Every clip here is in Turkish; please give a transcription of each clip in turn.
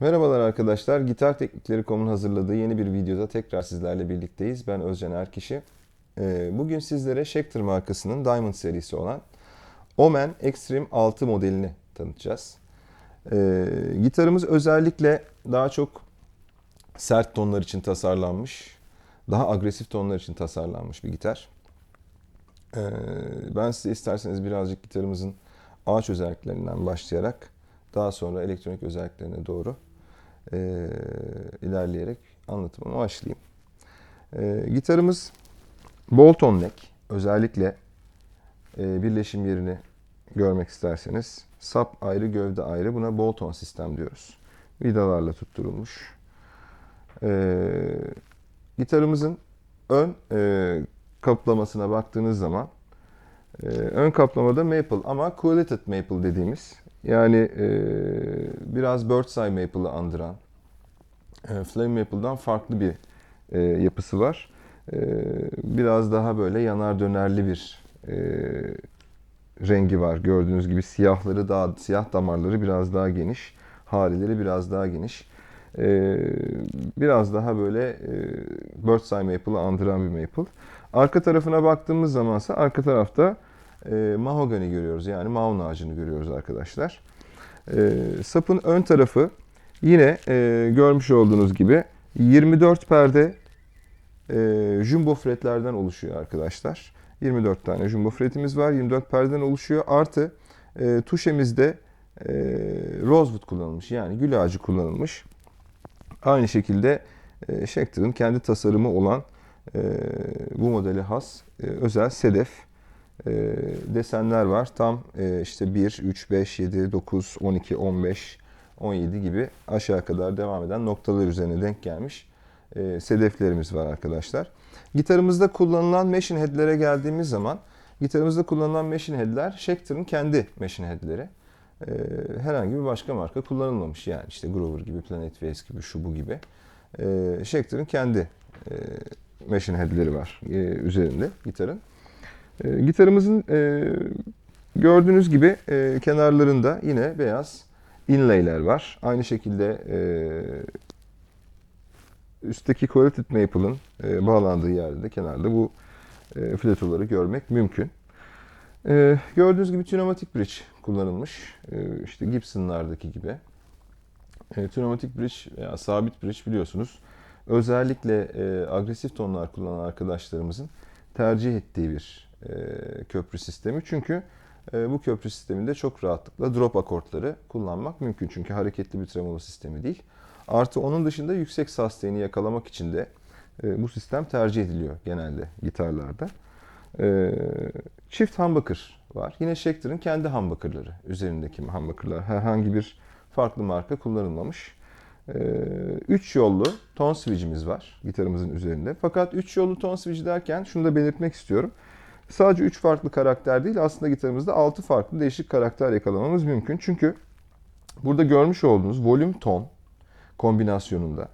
Merhabalar arkadaşlar. Gitar Teknikleri.com'un hazırladığı yeni bir videoda tekrar sizlerle birlikteyiz. Ben Özcan Erkişi. Ee, Bugün sizlere Schecter markasının Diamond serisi olan Omen Extreme 6 modelini tanıtacağız. Ee, Gitarımız özellikle daha çok sert tonlar için tasarlanmış, daha agresif tonlar için tasarlanmış bir gitar. Ee, Ben size isterseniz birazcık gitarımızın ağaç özelliklerinden başlayarak daha sonra elektronik özelliklerine doğru e, ilerleyerek anlatıma başlayayım. E, gitarımız Bolton neck. Özellikle e, birleşim yerini görmek isterseniz sap ayrı gövde ayrı buna Bolton sistem diyoruz. Vidalarla tutturulmuş. E, gitarımızın ön e, kaplamasına baktığınız zaman e, ön kaplamada maple ama collated maple dediğimiz yani e, biraz Birdseye Maple'ı andıran, e, Flame Maple'dan farklı bir e, yapısı var. E, biraz daha böyle yanar dönerli bir e, rengi var. Gördüğünüz gibi siyahları daha siyah damarları biraz daha geniş, harileri biraz daha geniş. E, biraz daha böyle e, Birdseye Maple'ı andıran bir maple. Arka tarafına baktığımız zamansa arka tarafta e, mahogany görüyoruz. Yani maun ağacını görüyoruz arkadaşlar. E, sapın ön tarafı yine e, görmüş olduğunuz gibi 24 perde e, jumbo fretlerden oluşuyor arkadaşlar. 24 tane jumbo fretimiz var. 24 perdeden oluşuyor. Artı e, tuşemizde e, rosewood kullanılmış. Yani gül ağacı kullanılmış. Aynı şekilde e, Schecter'ın kendi tasarımı olan e, bu modele has e, özel sedef e, desenler var. Tam e, işte 1, 3, 5, 7, 9, 12, 15, 17 gibi aşağı kadar devam eden noktalar üzerine denk gelmiş e, sedeflerimiz var arkadaşlar. Gitarımızda kullanılan machine head'lere geldiğimiz zaman gitarımızda kullanılan machine head'ler Schecter'ın kendi machine head'leri. E, herhangi bir başka marka kullanılmamış. Yani işte Grover gibi, Planet Waves gibi, şu bu gibi. E, Schecter'ın kendi e, machine head'leri var e, üzerinde gitarın. E, gitarımızın e, gördüğünüz gibi e, kenarlarında yine beyaz inlay'ler var. Aynı şekilde e, üstteki Collated Maple'ın e, bağlandığı yerde de kenarda bu e, flatoları görmek mümkün. E, gördüğünüz gibi Tunematic Bridge kullanılmış. E, işte Gibson'lardaki gibi. E, Tunematic Bridge veya sabit bridge biliyorsunuz. Özellikle e, agresif tonlar kullanan arkadaşlarımızın tercih ettiği bir köprü sistemi. Çünkü e, bu köprü sisteminde çok rahatlıkla drop akortları kullanmak mümkün. Çünkü hareketli bir tremolo sistemi değil. Artı onun dışında yüksek sustain'i yakalamak için de e, bu sistem tercih ediliyor genelde gitarlarda. E, çift humbucker var. Yine Schecter'ın kendi humbucker'ları. Üzerindeki humbucker'lar. Herhangi bir farklı marka kullanılmamış. 3 yollu ton switch'imiz var gitarımızın üzerinde. Fakat 3 yollu ton switch derken şunu da belirtmek istiyorum. Sadece 3 farklı karakter değil aslında gitarımızda 6 farklı değişik karakter yakalamamız mümkün. Çünkü burada görmüş olduğunuz volüm ton kombinasyonunda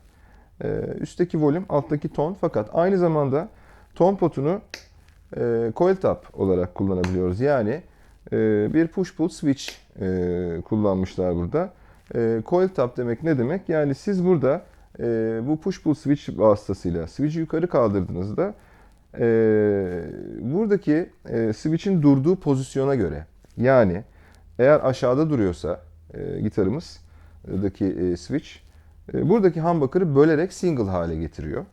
üstteki volüm alttaki ton fakat aynı zamanda ton potunu coil tap olarak kullanabiliyoruz. Yani bir push pull switch kullanmışlar burada. E, coil tap demek ne demek? Yani siz burada e, bu push pull switch vasıtasıyla switch'i yukarı kaldırdığınızda e, buradaki e, switch'in durduğu pozisyona göre yani eğer aşağıda duruyorsa e, gitarımızdaki e, switch e, buradaki humbucker'ı bölerek single hale getiriyor.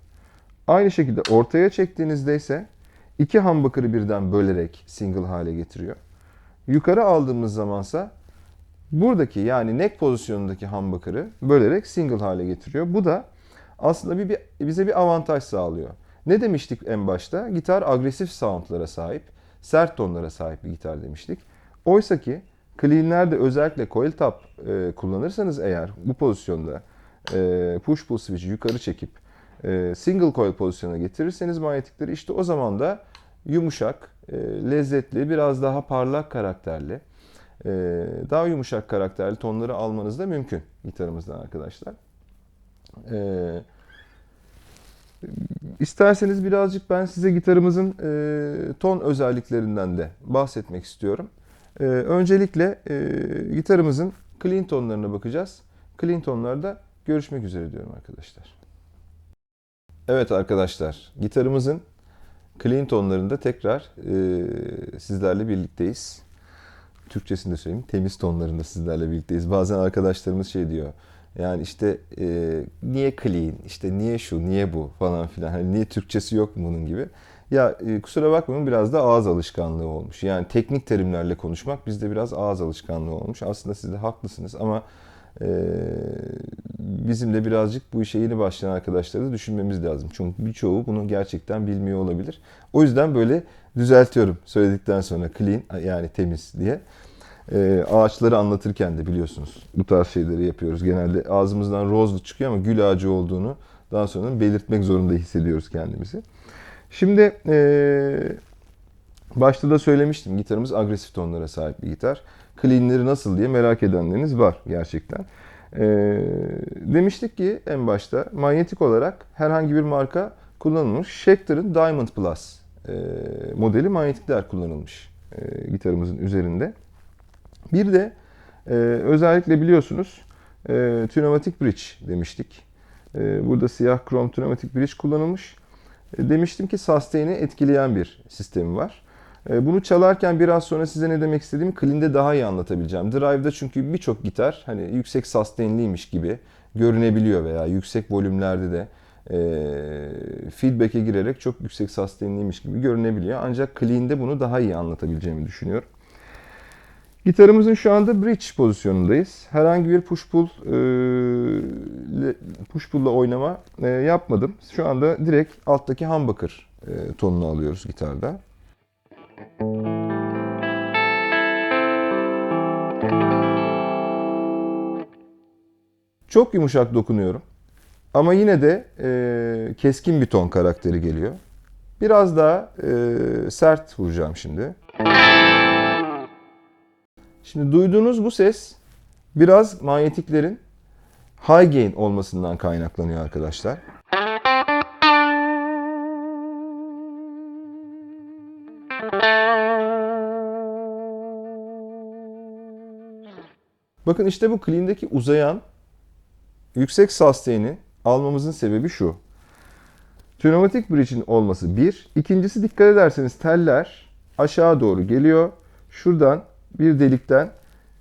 Aynı şekilde ortaya çektiğinizde ise iki humbucker'ı birden bölerek single hale getiriyor. Yukarı aldığımız zamansa buradaki yani neck pozisyonundaki humbucker'ı bölerek single hale getiriyor. Bu da aslında bir, bir, bize bir avantaj sağlıyor. Ne demiştik en başta? Gitar agresif soundlara sahip, sert tonlara sahip bir gitar demiştik. Oysa ki cleanlerde özellikle coil tap e, kullanırsanız eğer bu pozisyonda e, push pull switch'i yukarı çekip e, single coil pozisyona getirirseniz manyetikleri işte o zaman da yumuşak, e, lezzetli, biraz daha parlak karakterli, e, daha yumuşak karakterli tonları almanız da mümkün gitarımızdan arkadaşlar. E, isterseniz birazcık ben size gitarımızın e, ton özelliklerinden de bahsetmek istiyorum. E, öncelikle e, gitarımızın clean tonlarına bakacağız. clean tonlarda görüşmek üzere diyorum arkadaşlar. Evet arkadaşlar, gitarımızın clean tonlarında tekrar e, sizlerle birlikteyiz. Türkçesini de söyleyeyim, temiz tonlarında sizlerle birlikteyiz. Bazen arkadaşlarımız şey diyor, yani işte e, niye clean, işte niye şu, niye bu falan filan, hani niye Türkçesi yok bunun gibi. Ya e, kusura bakmayın biraz da ağız alışkanlığı olmuş. Yani teknik terimlerle konuşmak bizde biraz ağız alışkanlığı olmuş. Aslında siz de haklısınız ama e, bizim de birazcık bu işe yeni başlayan arkadaşları da düşünmemiz lazım. Çünkü birçoğu bunu gerçekten bilmiyor olabilir. O yüzden böyle düzeltiyorum söyledikten sonra clean yani temiz diye. E, ağaçları anlatırken de biliyorsunuz bu tarz şeyleri yapıyoruz. Genelde ağzımızdan rosewood çıkıyor ama gül ağacı olduğunu daha sonra belirtmek zorunda hissediyoruz kendimizi. Şimdi e, başta da söylemiştim gitarımız agresif tonlara sahip bir gitar. Cleanleri nasıl diye merak edenleriniz var gerçekten. E, demiştik ki en başta manyetik olarak herhangi bir marka kullanılmış. Schecter'ın Diamond Plus e, modeli manyetikler kullanılmış e, gitarımızın üzerinde. Bir de e, özellikle biliyorsunuz e, Tunematic Bridge demiştik. E, burada siyah krom Tunematic Bridge kullanılmış. E, demiştim ki sustain'i etkileyen bir sistemi var. E, bunu çalarken biraz sonra size ne demek istediğimi clean'de daha iyi anlatabileceğim. Drive'da çünkü birçok gitar hani yüksek sustain'liymiş gibi görünebiliyor veya yüksek volümlerde de e, feedback'e girerek çok yüksek sustain'liymiş gibi görünebiliyor. Ancak clean'de bunu daha iyi anlatabileceğimi düşünüyorum. Gitarımızın şu anda bridge pozisyonundayız. Herhangi bir push pull e, push pull'la oynama e, yapmadım. Şu anda direkt alttaki humbucker e, tonunu alıyoruz gitarda. Çok yumuşak dokunuyorum. Ama yine de e, keskin bir ton karakteri geliyor. Biraz daha e, sert vuracağım şimdi. Şimdi duyduğunuz bu ses biraz manyetiklerin high gain olmasından kaynaklanıyor arkadaşlar. Bakın işte bu clean'deki uzayan yüksek sustain'i almamızın sebebi şu. Pneumatic bridge'in olması bir. İkincisi dikkat ederseniz teller aşağı doğru geliyor. Şuradan bir delikten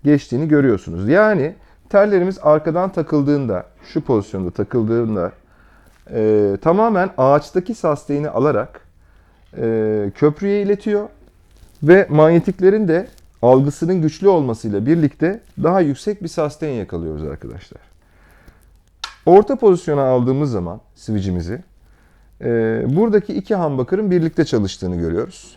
geçtiğini görüyorsunuz. Yani tellerimiz arkadan takıldığında, şu pozisyonda takıldığında e, tamamen ağaçtaki sustain'i alarak e, köprüye iletiyor ve manyetiklerin de algısının güçlü olmasıyla birlikte daha yüksek bir sustain yakalıyoruz arkadaşlar. Orta pozisyona aldığımız zaman switch'imizi e, buradaki iki humbucker'ın birlikte çalıştığını görüyoruz.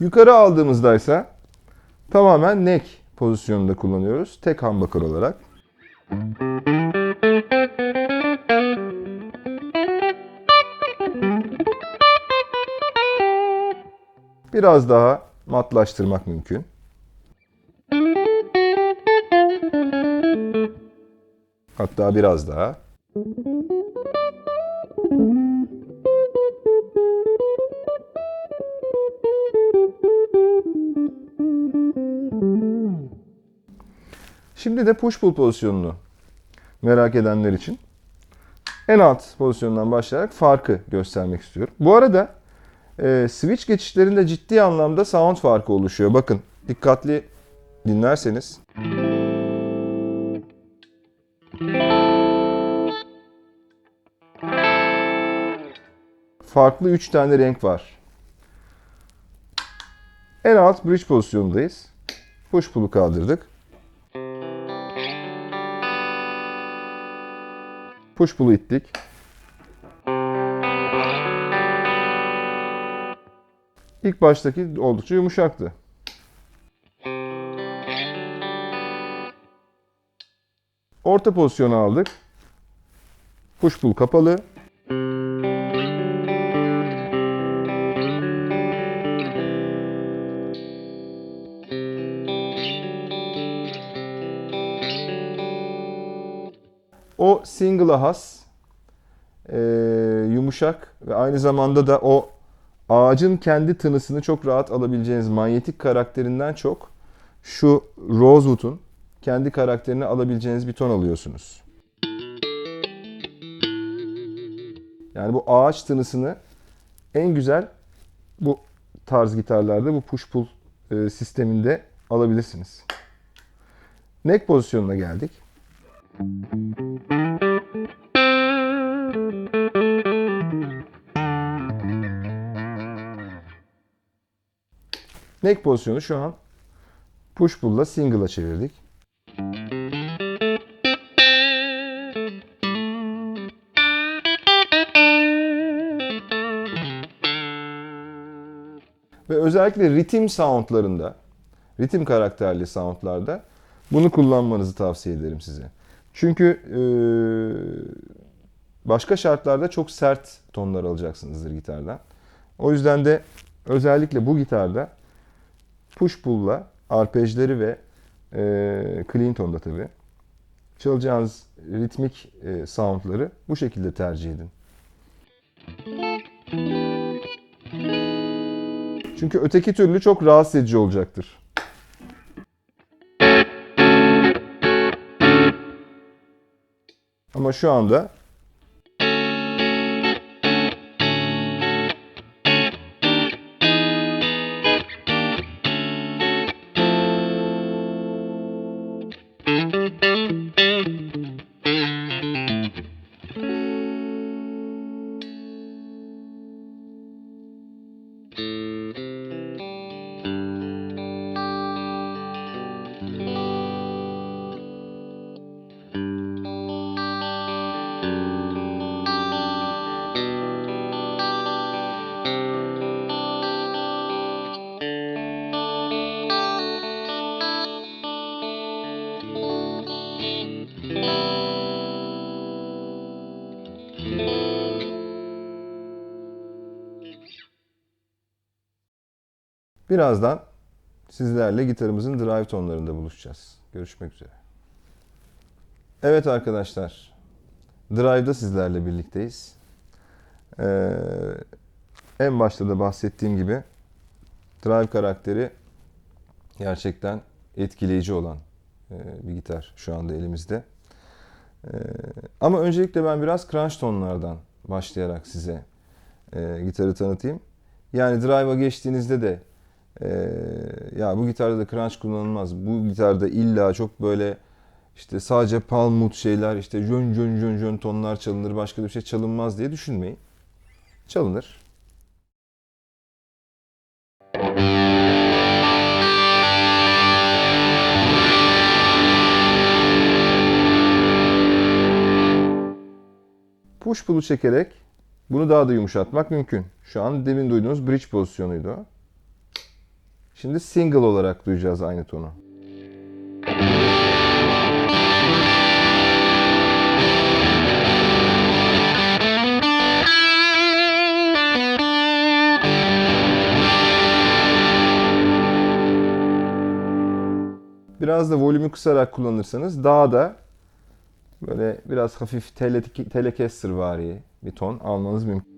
Yukarı aldığımızda ise tamamen neck pozisyonunda kullanıyoruz. Tek humbucker olarak. Biraz daha matlaştırmak mümkün. Hatta biraz daha. Şimdi de push pull pozisyonunu merak edenler için en alt pozisyondan başlayarak farkı göstermek istiyorum. Bu arada e, switch geçişlerinde ciddi anlamda sound farkı oluşuyor. Bakın dikkatli dinlerseniz. Farklı 3 tane renk var. En alt bridge pozisyonundayız. Push pull'u kaldırdık. Push pull'u ittik. İlk baştaki oldukça yumuşaktı. Orta pozisyonu aldık. Push pull kapalı. Single'a has e, yumuşak ve aynı zamanda da o ağacın kendi tınısını çok rahat alabileceğiniz manyetik karakterinden çok şu Rosewood'un kendi karakterini alabileceğiniz bir ton alıyorsunuz. Yani bu ağaç tınısını en güzel bu tarz gitarlarda bu push pull e, sisteminde alabilirsiniz. Neck pozisyonuna geldik. Neck pozisyonu şu an push pull'la single'a çevirdik. Ve özellikle ritim soundlarında, ritim karakterli soundlarda bunu kullanmanızı tavsiye ederim size. Çünkü başka şartlarda çok sert tonlar alacaksınızdır gitardan. O yüzden de özellikle bu gitarda push pull'la arpejleri ve e, clean tonda tabii çalacağınız ritmik e, soundları bu şekilde tercih edin. Çünkü öteki türlü çok rahatsız edici olacaktır. Ama şu anda birazdan sizlerle gitarımızın drive tonlarında buluşacağız. Görüşmek üzere. Evet arkadaşlar, drive'da sizlerle birlikteyiz. Ee, en başta da bahsettiğim gibi drive karakteri gerçekten etkileyici olan e, bir gitar şu anda elimizde. E, ama öncelikle ben biraz crunch tonlardan başlayarak size e, gitarı tanıtayım. Yani drive'a geçtiğinizde de e, ya bu gitarda da crunch kullanılmaz. Bu gitarda illa çok böyle işte sadece palm mut şeyler işte jön jön jön jön tonlar çalınır başka bir şey çalınmaz diye düşünmeyin. Çalınır. Push pull'u çekerek bunu daha da yumuşatmak mümkün. Şu an demin duyduğunuz bridge pozisyonuydu. Şimdi single olarak duyacağız aynı tonu. Biraz da volümü kısarak kullanırsanız daha da böyle biraz hafif tele, telecaster vari bir ton almanız mümkün.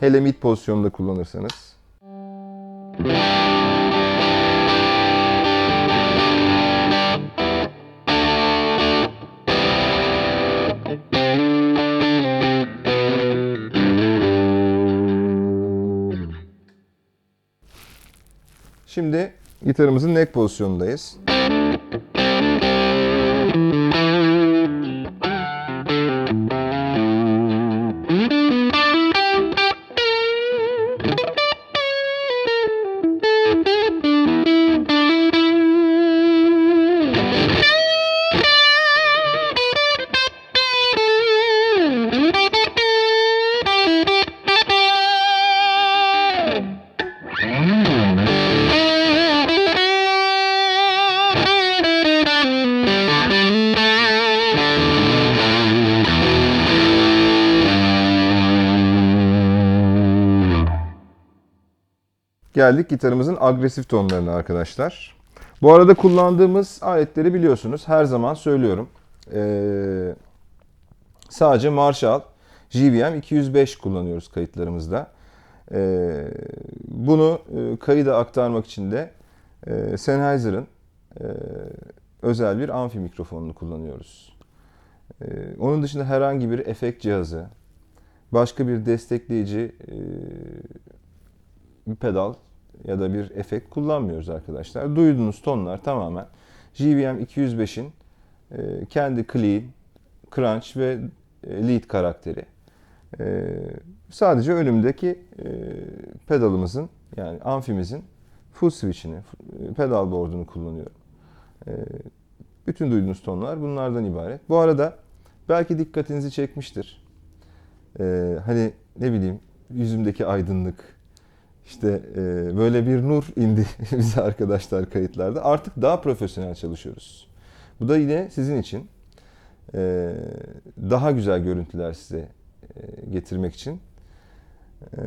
Hele mid pozisyonunda kullanırsanız. Şimdi gitarımızın neck pozisyonundayız. Geldik gitarımızın agresif tonlarına arkadaşlar. Bu arada kullandığımız aletleri biliyorsunuz. Her zaman söylüyorum. Ee, sadece Marshall JVM 205 kullanıyoruz kayıtlarımızda. Ee, bunu e, kayıda aktarmak için de e, Sennheiser'ın e, özel bir amfi mikrofonunu kullanıyoruz. E, onun dışında herhangi bir efekt cihazı, başka bir destekleyici e, bir pedal ya da bir efekt kullanmıyoruz arkadaşlar. Duyduğunuz tonlar tamamen JVM 205'in e, kendi clean, crunch ve e, lead karakteri. E, sadece önümdeki pedalımızın yani amfimizin full switch'ini, pedal board'unu kullanıyorum. Bütün duyduğunuz tonlar bunlardan ibaret. Bu arada belki dikkatinizi çekmiştir. Hani ne bileyim yüzümdeki aydınlık, işte e, böyle bir nur indi bize arkadaşlar kayıtlarda. Artık daha profesyonel çalışıyoruz. Bu da yine sizin için e, daha güzel görüntüler size e, getirmek için. E,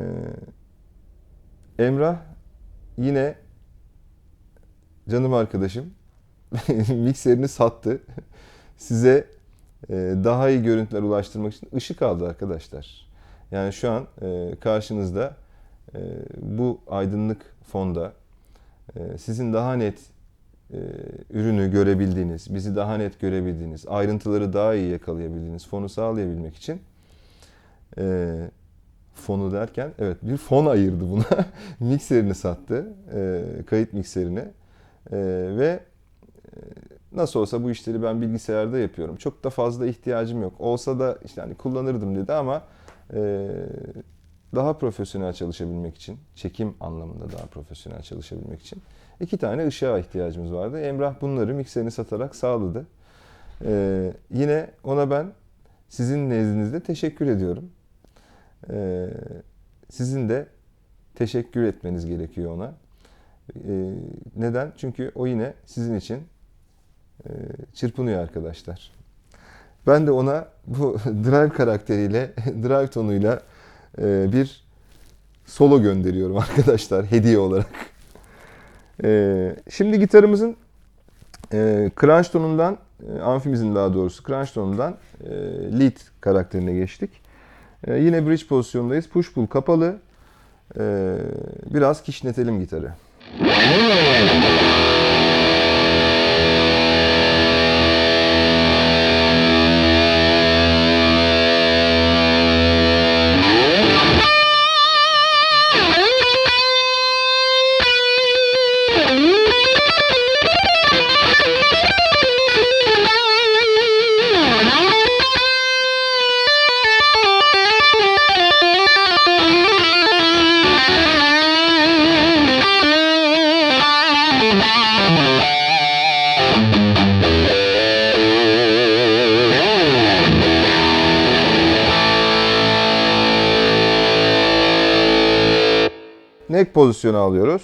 Emrah yine canım arkadaşım mikserini sattı. Size e, daha iyi görüntüler ulaştırmak için ışık aldı arkadaşlar. Yani şu an e, karşınızda bu aydınlık fonda sizin daha net ürünü görebildiğiniz, bizi daha net görebildiğiniz, ayrıntıları daha iyi yakalayabildiğiniz fonu sağlayabilmek için fonu derken evet bir fon ayırdı buna. mikserini sattı. kayıt mikserini. ve nasıl olsa bu işleri ben bilgisayarda yapıyorum. Çok da fazla ihtiyacım yok. Olsa da işte hani kullanırdım dedi ama e, daha profesyonel çalışabilmek için, çekim anlamında daha profesyonel çalışabilmek için iki tane ışığa ihtiyacımız vardı. Emrah bunları mikserini satarak sağladı. E, yine ona ben sizin nezdinizde teşekkür ediyorum. E, sizin de teşekkür etmeniz gerekiyor ona. E, neden? Çünkü o yine sizin için e, çırpınıyor arkadaşlar. Ben de ona bu drive karakteriyle, drive tonuyla e, bir solo gönderiyorum arkadaşlar hediye olarak. E, şimdi gitarımızın crunch tonundan, amfimizin daha doğrusu crunch tonundan lead karakterine geçtik. Yine bridge pozisyondayız. Push pull kapalı. Biraz kişnetelim gitarı. Neck pozisyonu alıyoruz.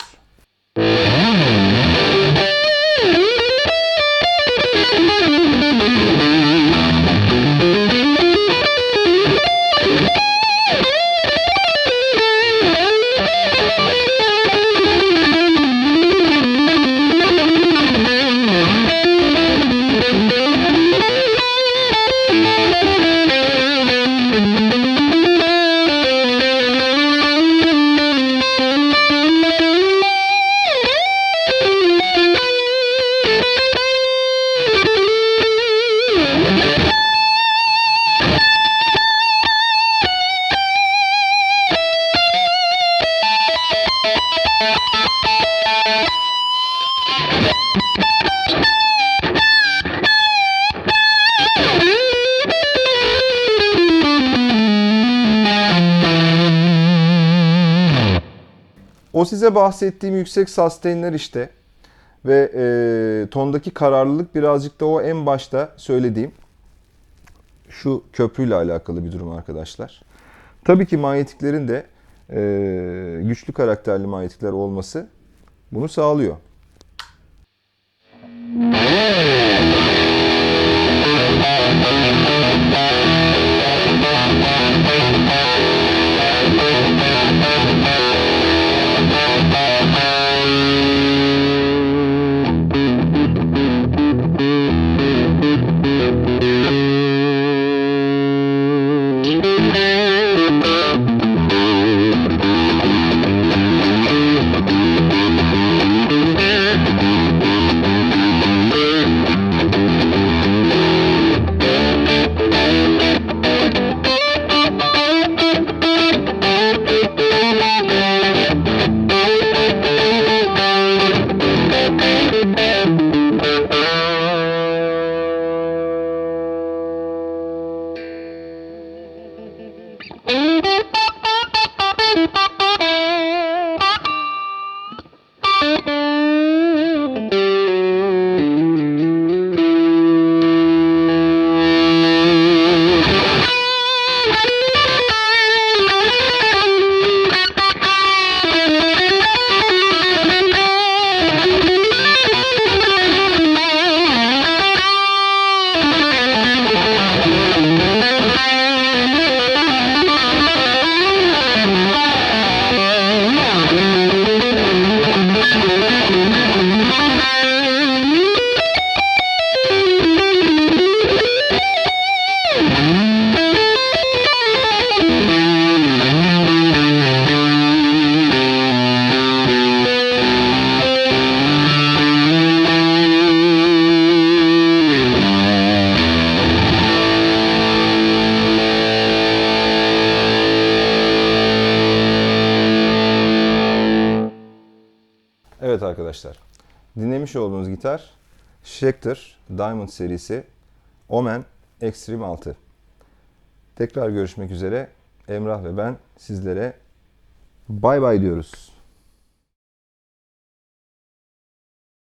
O size bahsettiğim yüksek sustainler işte ve e, tondaki kararlılık birazcık da o en başta söylediğim şu köprüyle alakalı bir durum arkadaşlar. Tabii ki manyetiklerin de e, güçlü karakterli manyetikler olması bunu sağlıyor. Evet Dinlemiş olduğunuz gitar Schecter Diamond serisi Omen Extreme 6. Tekrar görüşmek üzere. Emrah ve ben sizlere bay bay diyoruz.